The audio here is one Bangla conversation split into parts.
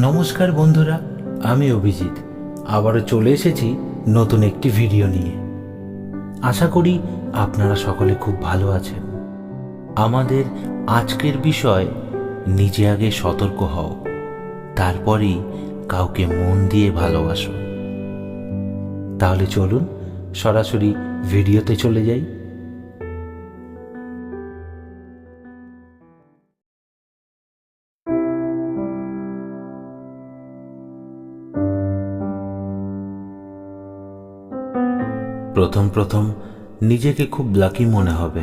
নমস্কার বন্ধুরা, আমি অভিজিৎ। আবারও চলে এসেছি নতুন একটি ভিডিও নিয়ে। আশা করি আপনারা সকলে খুব ভালো আছেন। আমাদের আজকের বিষয়, নিজে আগে সতর্ক হও, তারপরেই কাউকে মন দিয়ে ভালোবাসো। তাহলে চলুন, সরাসরি ভিডিওতে চলে যাই। প্রথম প্রথম নিজেকে খুব লাকি মনে হবে।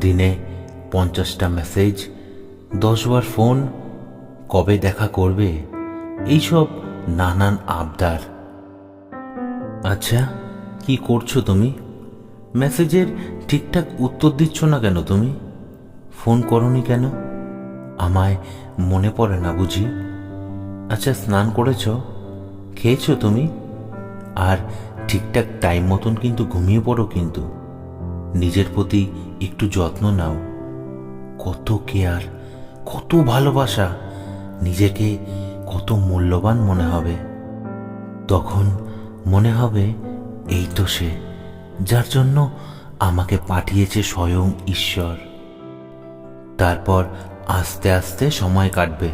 দিনে পঞ্চাশটা মেসেজ দশবার ফোন কবে দেখা করবে, এইসব নানান আবদার। আচ্ছা কি করছ তুমি? মেসেজের ঠিকঠাক উত্তর দিচ্ছ না কেন তুমি? ফোন করনি কেন? আমায় মনে পড়ে না বুঝি। আচ্ছা স্নান করেছ? খেয়েছো তুমি? আর ঠিকঠাক টাইম মতন কিন্তু ঘুমিয়ে পড়ো কিন্তু। নিজের প্রতি একটু যত্ন নাও। কত কেয়ার কত ভালোবাসা, নিজেকে কত মূল্যবান মনে হবে। তখন মনে হবে, এই তো সে, যার জন্য আমাকে পাঠিয়েছে স্বয়ং ঈশ্বর। তারপর আস্তে আস্তে সময় কাটবে।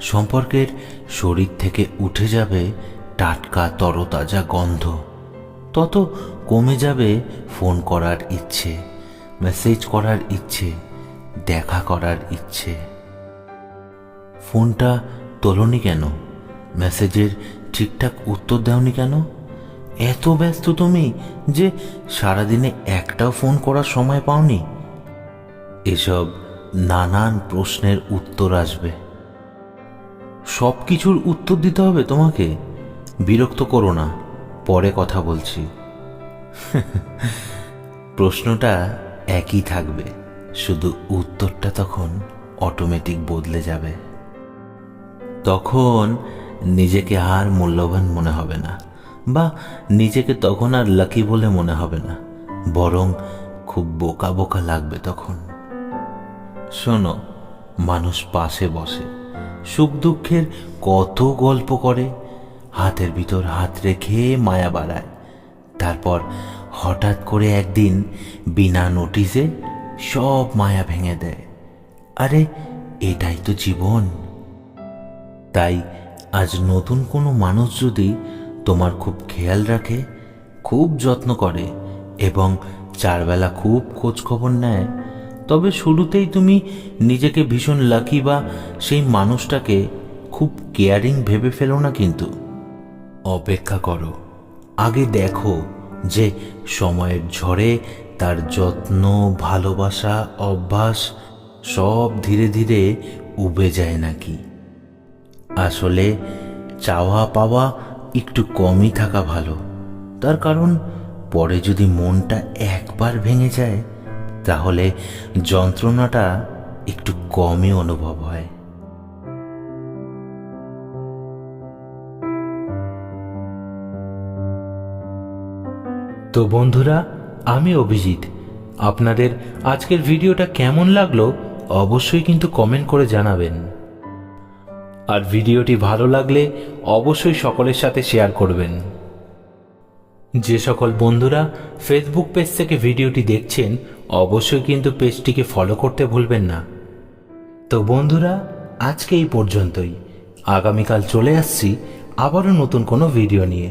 সম্পর্কের শরীর থেকে উঠে যাবে টাটকা তরতাজা গন্ধ। তত কমে যাবে ফোন করার ইচ্ছে, মেসেজ করার ইচ্ছে, দেখা করার ইচ্ছে। ফোনটা তোলনি কেন? মেসেজের ঠিকঠাক উত্তর দাওনি কেন? এত ব্যস্ত তুমি যে সারাদিনে একটাও ফোন করার সময় পাওনি? এসব নানান প্রশ্নের উত্তর আসবে। সব কিছুর উত্তর দিতে হবে তোমাকে। বিরক্ত করো না। পরে কথা বলছি। প্রশ্নটা একই থাকবে, শুধু উত্তরটা তখন অটোমেটিক বদলে যাবে। তখন নিজেকে আর মূল্যবান মনে হবে না, বা নিজেকে তখন আর লাকি বলে মনে হবে না, বরং খুব বোকা বোকা লাগবে তখন। শোনো, মানুষ পাশে বসে, সুখ দুঃখের কত গল্প করে হাতের ভিতর হাত রেখে মায়া বাড়ায়। তারপর হঠাৎ করে একদিন বিনা নোটিসে সব মায়া ভেঙে দেয়। আরে, এটাই তো জীবন। তাই আজ নতুন কোনো মানুষ যদি তোমার খুব খেয়াল রাখে, খুব যত্ন করে এবং চারবেলা খুব খোঁজ খবর নেয়, তবে শুরুতেই তুমি নিজেকে ভীষণ লাকি বা সেই মানুষটাকে খুব কেয়ারিং ভেবে ফেলো না কিন্তু। অপেক্ষা করো। আগে দেখো যে সময়ের ঝড়ে তার যত্ন, ভালোবাসা, অভ্যাস সব ধীরে ধীরে উবে যায় নাকি? আসলে চাওয়া পাওয়া একটু কমই থাকা ভালো। তার কারণ, পরে যদি মনটা একবার ভেঙে যায়, তাহলে যন্ত্রণাটা একটু কমই অনুভব হয়। তো বন্ধুরা, আমি অভিজিৎ। আপনাদের আজকের ভিডিওটা কেমন লাগল অবশ্যই কিন্তু কমেন্ট করে জানাবেন। আর ভিডিওটি ভালো লাগলে অবশ্যই সকলের সাথে শেয়ার করবেন। যে সকল বন্ধুরা ফেসবুক পেজ থেকে ভিডিওটি দেখছেন, অবশ্যই কিন্তু পেজটিকে ফলো করতে ভুলবেন না। তো বন্ধুরা, আজকে এই পর্যন্তই। আগামীকাল চলে আসছি আবারও নতুন কোনো ভিডিও নিয়ে।